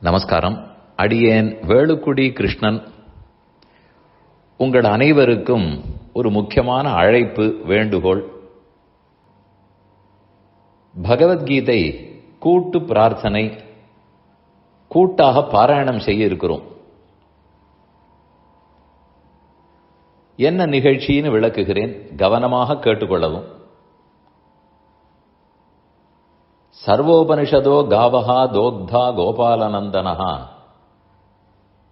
நமஸ்காரம். அடியேன் வேலுக்குடி கிருஷ்ணன். உங்கள் அனைவருக்கும் ஒரு முக்கியமான அழைப்பு வேண்டுகோள். பகவத்கீதை கூட்டு பிரார்த்தனை கூட்டாக பாராயணம் செய்ய இருக்கிறோம். என்ன நிகழ்ச்சின்னு விளக்குகிறேன் கவனமாக கேட்டுக்கொள்ளவும். சர்வோபனிஷதோ காவஹா தோக்தா கோபாலநந்தனஹா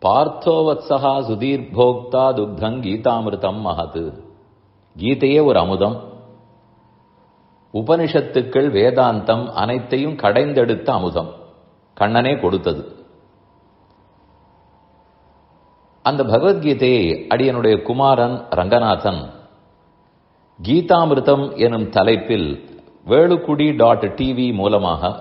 பார்த்தோவத்சகா சுதீர்போக்தா துக்தங் கீதாமிருதம் மகது கீதையே ஒரு அமுதம். உபனிஷத்துக்கள் வேதாந்தம் அனைத்தையும் கடைந்தெடுத்த அமுதம். கண்ணனே கொடுத்தது. அந்த பகவத்கீதையை அடியனுடைய குமாரன் ரங்கநாதன் கீதாமிருதம் எனும் தலைப்பில் வேலுக்குடி டாட் டிவி மூலமாக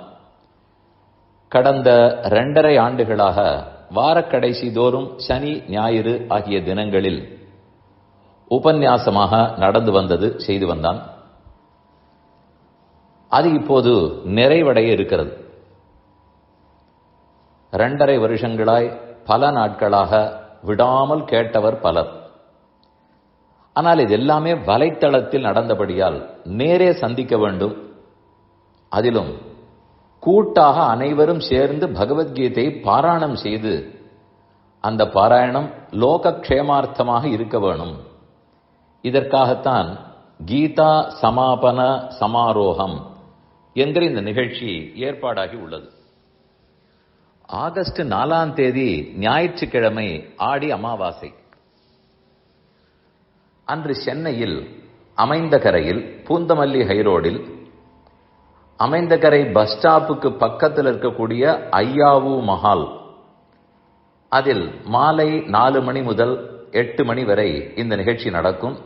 கடந்த இரண்டரை ஆண்டுகளாக வாரக்கடைசி தோறும் சனி ஞாயிறு ஆகிய தினங்களில் உபன்யாசமாக நடந்து வந்தது செய்து வந்தான். அது இப்போது நிறைவடைய இருக்கிறது. இரண்டரை வருஷங்களாய் பல நாட்களாக விடாமல் கேட்டவர் பலர். ஆனால் இது எல்லாமே வலைத்தளத்தில் நடந்தபடியால் நேரே சந்திக்க வேண்டும். அதிலும் கூட்டாக அனைவரும் சேர்ந்து பகவத்கீதையை பாராயணம் செய்து அந்த பாராயணம் லோக க்ஷேமார்த்தமாக இருக்க வேணும். இதற்காகத்தான் கீதா சமாபன சமாரோகம் என்கிற இந்த நிகழ்ச்சி ஏற்பாடாகி உள்ளது. ஆகஸ்ட் நாலாம் தேதி ஞாயிற்றுக்கிழமை ஆடி அமாவாசை. அன்று சென்னையில் அமைந்த கரையில் பூந்தமல்லி ஹைரோடில் அமைந்த கரை பஸ் ஸ்டாப்புக்கு பக்கத்தில் இருக்கக்கூடிய ஐயாவு மஹால். அதில் மாலை நாலு மணி முதல் எட்டு மணி வரை இந்த நிகழ்ச்சி நடக்கும்.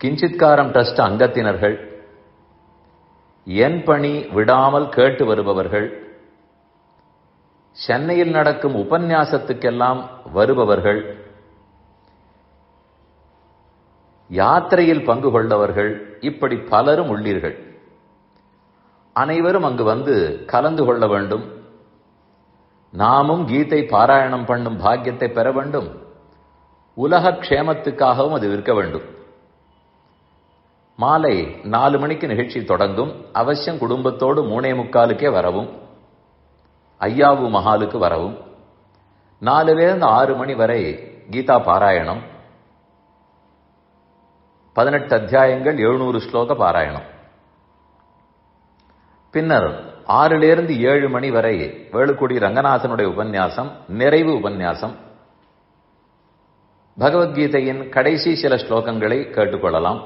கிஞ்சித்காரம் ட்ரஸ்ட் அங்கத்தினர்கள் என் பணி விடாமல் கேட்டு வருபவர்கள் சென்னையில் நடக்கும் உபன்யாசத்துக்கெல்லாம் வருபவர்கள் யாத்திரையில் பங்கு கொண்டவர்கள் இப்படி பலரும் உள்ளீர்கள். அனைவரும் அங்கு வந்து கலந்து கொள்ள வேண்டும். நாமும் கீதை பாராயணம் பண்ணும் பாக்கியத்தை பெற வேண்டும். உலக க்ஷேமத்துக்காகவும் அது இருக்க வேண்டும். மாலை நாலு மணிக்கு நிகழ்ச்சி தொடங்கும். அவசியம் குடும்பத்தோடு மூணே முக்காலுக்கே வரவும். ஐயாவு மகாலுக்கு வரவும். நாலுலேருந்து ஆறு மணி வரை கீதா பாராயணம். பதினெட்டு அத்தியாயங்கள் எழுநூறு ஸ்லோக பாராயணம். பின்னர் ஆறிலிருந்து ஏழு மணி வரை வேலுக்குடி ரங்கநாதனுடைய உபன்யாசம் நிறைவு உபன்யாசம். பகவத்கீதையின் கடைசி சில ஸ்லோகங்களை கேட்டுக்கொள்ளலாம்.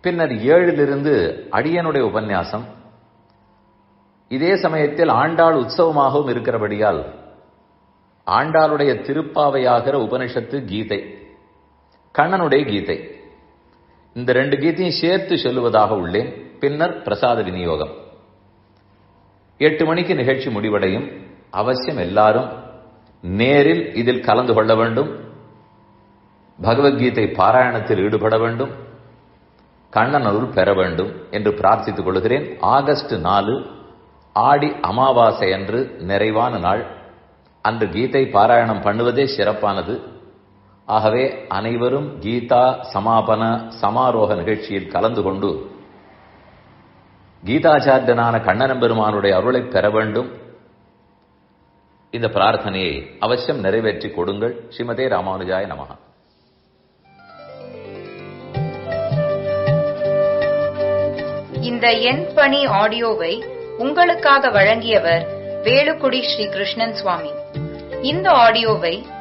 பின்னர் ஏழிலிருந்து அடியனுடைய உபன்யாசம். இதே சமயத்தில் ஆண்டாள் உற்சவமாகவும் இருக்கிறபடியால் ஆண்டாளுடைய திருப்பாவையாகிற உபனிஷத்து கீதை. கண்ணனுடைய கீதை. இந்த ரெண்டு கீதையும் சேர்த்து சொல்லுவதாக உள்ளேன். பின்னர் பிரசாத விநியோகம். எட்டு மணிக்கு நிகழ்ச்சி முடிவடையும். அவசியம் எல்லாரும் நேரில் இதில் கலந்து கொள்ள வேண்டும். பகவத்கீதை பாராயணத்தில் ஈடுபட வேண்டும். கண்ணன் அருள் பெற வேண்டும் என்று பிரார்த்தித்துக் கொள்கிறேன். ஆகஸ்ட் நாலு ஆடி அமாவாசை அன்று நிறைவான நாள். அன்று கீதை பாராயணம் பண்ணுவதே சிறப்பானது. ஆகவே அனைவரும் கீதா சமாபன சமாரோக நிகழ்ச்சியில் கலந்து கொண்டு கீதாச்சாரியனான கண்ணனம் பெருமானுடைய அருளை பெற வேண்டும். இந்த பிரார்த்தனையை அவசியம் நிறைவேற்றி கொடுங்கள். ஸ்ரீமதே ராமானுஜாய நமகா இந்த என் பணி ஆடியோவை உங்களுக்காக வழங்கியவர் வேலுக்குடி ஸ்ரீ கிருஷ்ணன் சுவாமி. இந்த ஆடியோவை